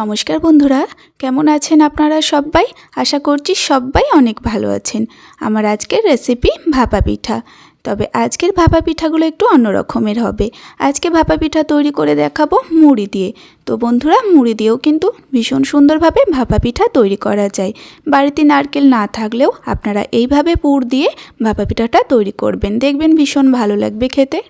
নমস্কার বন্ধুরা, কেমন আছেন আপনারা সবাই? আশা করছি সবাই অনেক ভালো আছেন। আমার আজকের রেসিপি ভাপা পিঠা। তবে আজকের ভাপা পিঠাগুলো একটু অন্য রকমের হবে। আজকে ভাপা পিঠা তৈরি করে দেখাবো মুড়ি দিয়ে। তো বন্ধুরা, মুড়ি দিয়েও কিন্তু ভীষণ সুন্দরভাবে ভাপা পিঠা তৈরি করা যায়। বাড়িতে নারকেল না থাকলেও আপনারা এইভাবে পুর দিয়ে ভাপা পিঠাটা তৈরি করবেন। দেখবেন ভীষণ ভালো লাগবে খেতে।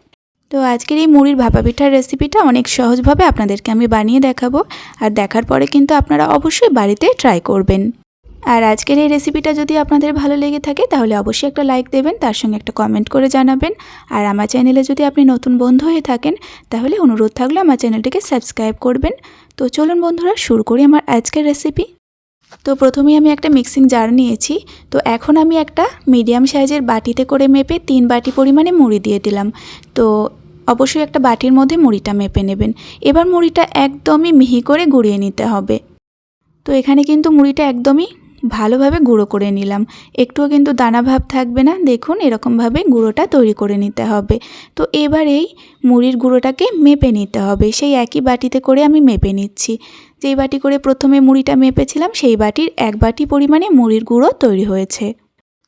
তো আজকের এই মুড়ির ভাপা পিঠার রেসিপিটা অনেক সহজভাবে আপনাদেরকে আমি বানিয়ে দেখাবো। আর দেখার পরে কিন্তু আপনারা অবশ্যই বাড়িতে ট্রাই করবেন। আর আজকের এই রেসিপিটা যদি আপনাদের ভালো লেগে থাকে, তাহলে অবশ্যই একটা লাইক দেবেন, তার সঙ্গে একটা কমেন্ট করে জানাবেন। আর আমার চ্যানেলে যদি আপনি নতুন বন্ধু হয়ে থাকেন, তাহলে অনুরোধ থাকলে আমার চ্যানেলটিকে সাবস্ক্রাইব করবেন। তো চলুন বন্ধুরা, শুরু করি আমার আজকের রেসিপি তো প্রথমেই আমি একটা মিক্সিং জার নিয়েছি। তো এখন আমি একটা মিডিয়াম সাইজের বাটিতে করে মেপে তিন বাটি পরিমাণে মুড়ি দিয়ে দিলাম। তো অবশ্যই একটা বাটির মধ্যে মুড়িটা মেপে নেবেন। এবার মুড়িটা একদমই মিহি করে গুঁড়িয়ে নিতে হবে। তো এখানে কিন্তু মুড়িটা একদমই ভালোভাবে গুঁড়ো করে নিলাম। একটুও কিন্তু দানা ভাব থাকবে না। দেখুন, এরকমভাবে গুঁড়োটা তৈরি করে নিতে হবে। তো এবার এই মুড়ির গুঁড়োটাকে মেপে নিতে হবে। সেই একই বাটিতে করে আমি মেপে নিচ্ছি। যেই বাটি করে প্রথমে মুড়িটা মেপেছিলাম, সেই বাটির এক বাটি পরিমাণে মুড়ির গুঁড়ো তৈরি হয়েছে।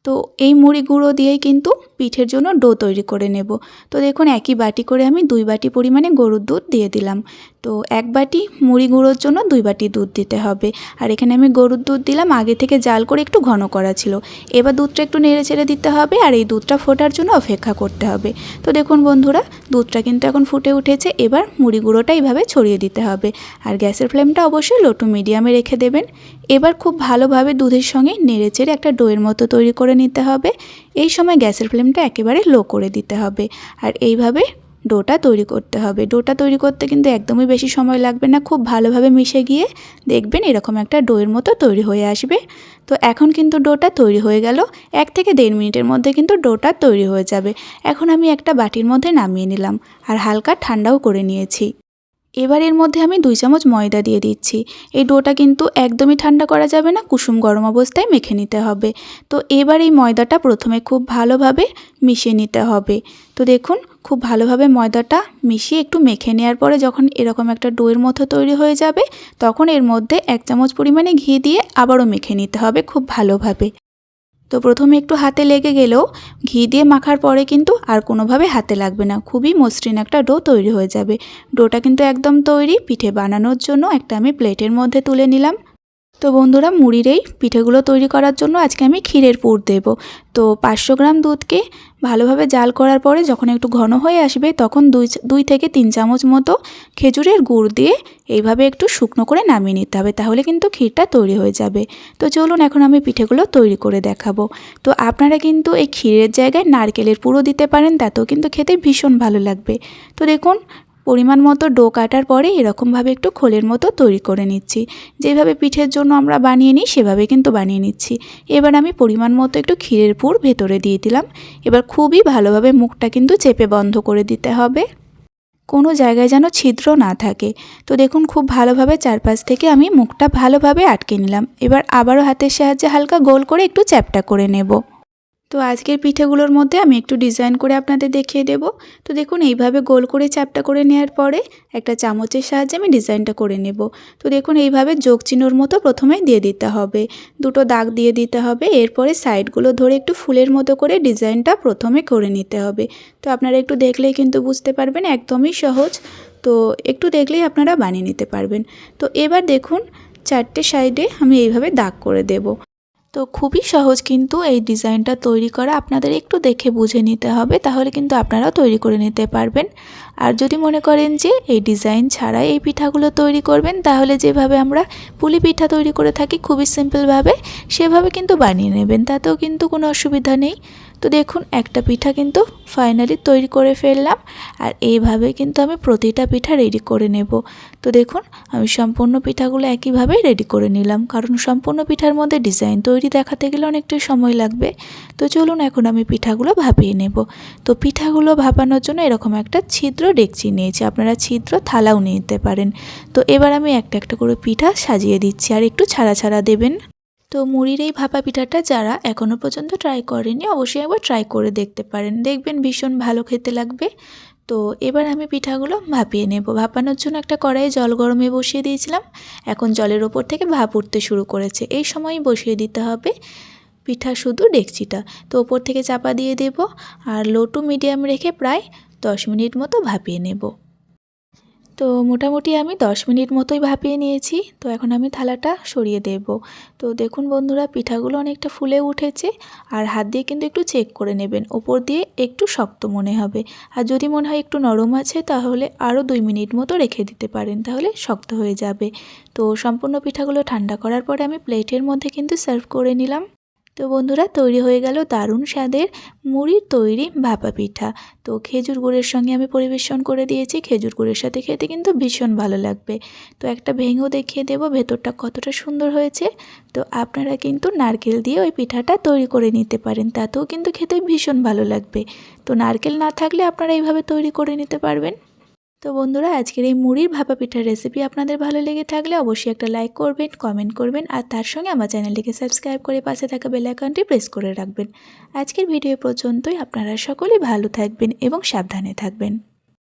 তো এই মুড়ি গুঁড়ো দিয়েই কিন্তু পিঠের জন্য ডো তৈরি করে নেব। তো দেখুন, একই বাটি করে আমি দুই বাটি পরিমাণে গরুর দুধ দিয়ে দিলাম। তো এক বাটি মুড়ি গুঁড়োর জন্য দুই বাটি দুধ দিতে হবে। আর এখানে আমি গরুর দুধ দিলাম, আগে থেকে জাল করে একটু ঘন করা ছিল। এবার দুধটা একটু নেড়ে চেড়ে দিতে হবে আর এই দুধটা ফোটার জন্য অপেক্ষা করতে হবে। তো দেখুন বন্ধুরা, দুধটা কিন্তু এখন ফুটে উঠেছে। এবার মুড়ি গুঁড়োটা এইভাবে ছড়িয়ে দিতে হবে। আর গ্যাসের ফ্লেমটা অবশ্যই লো টু মিডিয়ামে রেখে দেবেন। এবার খুব ভালোভাবে দুধের সঙ্গে নেড়ে চেড়ে একটা ডোয়ের মতো তৈরি করে নিতে হবে। এই সময় গ্যাসের ফ্লেমটা একেবারে লো করে দিতে হবে। আর এইভাবে ডোটা তৈরি করতে হবে। ডোটা তৈরি করতে কিন্তু একদমই বেশি সময় লাগবে না। খুব ভালোভাবে মিশে গিয়ে দেখবেন এরকম একটা ডোয়ের মতো তৈরি হয়ে আসবে। তো এখন কিন্তু ডোটা তৈরি হয়ে গেল। এক থেকে দেড় মিনিটের মধ্যে কিন্তু ডোটা তৈরি হয়ে যাবে। এখন আমি একটা বাটির মধ্যে নামিয়ে নিলাম। আর হালকা ঠান্ডাও করে নিয়েছি। এবার এর মধ্যে আমি দুই চামচ ময়দা দিয়ে দিচ্ছি। এই ডোটা কিন্তু একদমই ঠান্ডা করা যাবে না, কুসুম গরম অবস্থায় মেখে নিতে হবে। তো এবার এই ময়দাটা প্রথমে খুব ভালোভাবে মিশিয়ে নিতে হবে। তো দেখুন, খুব ভালোভাবে ময়দাটা মিশিয়ে একটু মেখে নেওয়ার পরে যখন এরকম একটা ডোয়ের মতো তৈরি হয়ে যাবে, তখন এর মধ্যে এক চামচ পরিমাণে ঘি দিয়ে আবারও মেখে নিতে হবে খুব ভালোভাবে। তো প্রথমে একটু হাতে লেগে গেলেও ঘি দিয়ে মাখার পরে কিন্তু আর কোনোভাবে হাতে লাগবে না। খুবই মসৃণ একটা ডো তৈরি হয়ে যাবে। ডোটা কিন্তু একদম তৈরি, পিঠে বানানোর জন্য একটা আমি প্লেটের মধ্যে তুলে নিলাম। তো বন্ধুরা মুড়ির এই পিঠেগুলো তৈরি করার জন্য আজকে আমি ক্ষীরের পুর দেব। তো পাঁচশো গ্রাম দুধকে ভালোভাবে জাল করার পরে যখন একটু ঘন হয়ে আসবে, তখন দুই দুই থেকে তিন চামচ মতো খেজুরের গুড় দিয়ে এইভাবে একটু শুকনো করে নামিয়ে নিতে হবে, তাহলে কিন্তু ক্ষীরটা তৈরি হয়ে যাবে। তো চলুন এখন আমি পিঠেগুলো তৈরি করে দেখাবো। তো আপনারা কিন্তু এই ক্ষীরের জায়গায় নারকেলের পুরো দিতে পারেন, তাতেও কিন্তু খেতে ভীষণ ভালো লাগবে। তো দেখুন পরিমাণ মতো ডো কাটার পরে এরকমভাবে একটু খোলের মতো তৈরি করে নিচ্ছি। যেভাবে পিঠের জন্য আমরা বানিয়ে নিই, সেভাবে কিন্তু বানিয়ে নিচ্ছি। এবার আমি পরিমাণ মতো একটু ক্ষীরের পুর ভেতরে দিয়ে দিলাম। এবার খুবই ভালোভাবে মুখটা কিন্তু চেপে বন্ধ করে দিতে হবে। কোনো জায়গায় যেন ছিদ্র না থাকে। তো দেখুন, খুব ভালোভাবে চারপাশ থেকে আমি মুখটা ভালোভাবে আটকে নিলাম। এবার আবারও হাতের সাহায্যে হালকা গোল করে একটু চ্যাপটা করে নেব। তো আজকের পিঠেগুলোর মধ্যে আমি একটু ডিজাইন করে আপনাদের দেখিয়ে দেব। তো দেখুন, এইভাবে গোল করে চাপটা করে নেওয়ার পরে একটা চামচের সাহায্যে আমি ডিজাইনটা করে নেব। তো দেখুন, এইভাবে যোগ চিহ্নর মতো প্রথমে দিয়ে দিতে হবে। দুটো দাগ দিয়ে দিতে হবে, এরপরে সাইডগুলো ধরে একটু ফুলের মতো করে ডিজাইনটা প্রথমে করে নিতে হবে। তো আপনারা একটু দেখলেই কিন্তু বুঝতে পারবেন, একদমই সহজ। তো একটু দেখলেই আপনারা বানিয়ে নিতে পারবেন। তো এবার দেখুন, চারটে সাইডে আমি এইভাবে দাগ করে দেবো। তো খুবই সহজ কিন্তু এই ডিজাইনটা তৈরি করা। আপনাদের একটু দেখে বুঝে নিতে হবে, তাহলে কিন্তু আপনারাও তৈরি করে নিতে পারবেন। আর যদি মনে করেন যে এই ডিজাইন ছাড়াই এই পিঠাগুলো তৈরি করবেন, তাহলে যেভাবে আমরা পুলি পিঠা তৈরি করে থাকি খুবই সিম্পলভাবে সেভাবে কিন্তু বানিয়ে নেবেন, তাতেও কিন্তু কোনো অসুবিধা নেই। তো দেখুন, একটা পিঠা কিন্তু ফাইনালি তৈরি করে ফেললাম আর এইভাবে কিন্তু আমি প্রতিটা পিঠা রেডি করে নেব। তো দেখুন, আমি সম্পূর্ণ পিঠাগুলো একইভাবে রেডি করে নিলাম, কারণ সম্পূর্ণ পিঠার মধ্যে ডিজাইন তৈরি দেখাতে গেলে অনেকটা সময় লাগবে। তো চলুন, এখন আমি পিঠাগুলো ভাপিয়ে নেব। তো পিঠাগুলো ভাপানোর জন্য এরকম একটা ছিদ্র ডেকচি নিয়েছি, আপনারা ছিদ্র থালাও নিতে পারেন। তো এবার আমি একটা একটা করে পিঠা সাজিয়ে দিচ্ছি, আর একটু ছাড়া ছাড়া দেবেন। তো মুড়ির এই ভাপা পিঠাটা যারা এখনও পর্যন্ত ট্রাই করেনি, অবশ্যই একবার ট্রাই করে দেখতে পারেন। দেখবেন ভীষণ ভালো খেতে লাগবে। তো এবার আমি পিঠাগুলো ভাপিয়ে নেব। ভাপানোর জন্য একটা কড়াইয়ে জল গরমে বসিয়ে দিয়েছিলাম। এখন জলের ওপর থেকে ভাপ উঠতে শুরু করেছে। এই সময়ই বসিয়ে দিতে হবে পিঠা শুধু ডেকচিটা। তো ওপর থেকে চাপা দিয়ে দেব, আর লো টু মিডিয়াম রেখে প্রায় দশ মিনিট মতো ভাপিয়ে নেব। তো মোটামুটি আমি দশ মিনিট মতোই ভাপিয়ে নিয়েছি। তো এখন আমি থালাটা সরিয়ে দেব। তো দেখুন বন্ধুরা, পিঠাগুলো অনেকটা ফুলে উঠেছে আর হাত দিয়ে কিন্তু একটু চেক করে নেবেন। ওপর দিয়ে একটু শক্ত মনে হবে। আর যদি মনে হয় একটু নরম আছে, তাহলে আরও দুই মিনিট মতো রেখে দিতে পারেন, তাহলে শক্ত হয়ে যাবে। তো সম্পূর্ণ পিঠাগুলো ঠান্ডা করার পরে আমি প্লেটের মধ্যে কিন্তু সার্ভ করে নিলাম। তো বন্ধুরা, তৈরি হয়ে গেল দারুণ স্বাদের মুড়ির তৈরি ভাপা পিঠা। তো খেজুর গুড়ের সঙ্গে আমি পরিবেশন করে দিয়েছি। খেজুর গুড়ের সাথে খেতে কিন্তু ভীষণ ভালো লাগবে। তো একটা ভেঙেও দেখিয়ে দেবো ভেতরটা কতটা সুন্দর হয়েছে। তো আপনারা কিন্তু নারকেল দিয়ে ওই পিঠাটা তৈরি করে নিতে পারেন, তাতেও কিন্তু খেতে ভীষণ ভালো লাগবে। তো নারকেল না থাকলে আপনারা এইভাবে তৈরি করে নিতে পারবেন। তো বন্ধুরা, আজকের এই মুড়ির ভাপা পিঠার রেসিপি আপনাদের ভালো লেগে থাকলে অবশ্যই একটা লাইক করবেন কমেন্ট করবেন আর তার সঙ্গে আমার চ্যানেলটিকে সাবস্ক্রাইব করে পাশে থাকা বেল আইকনটি প্রেস করে রাখবেন। আজকের ভিডিও পর্যন্তই। আপনারা সকলেই ভালো থাকবেন এবং সাবধানে থাকবেন।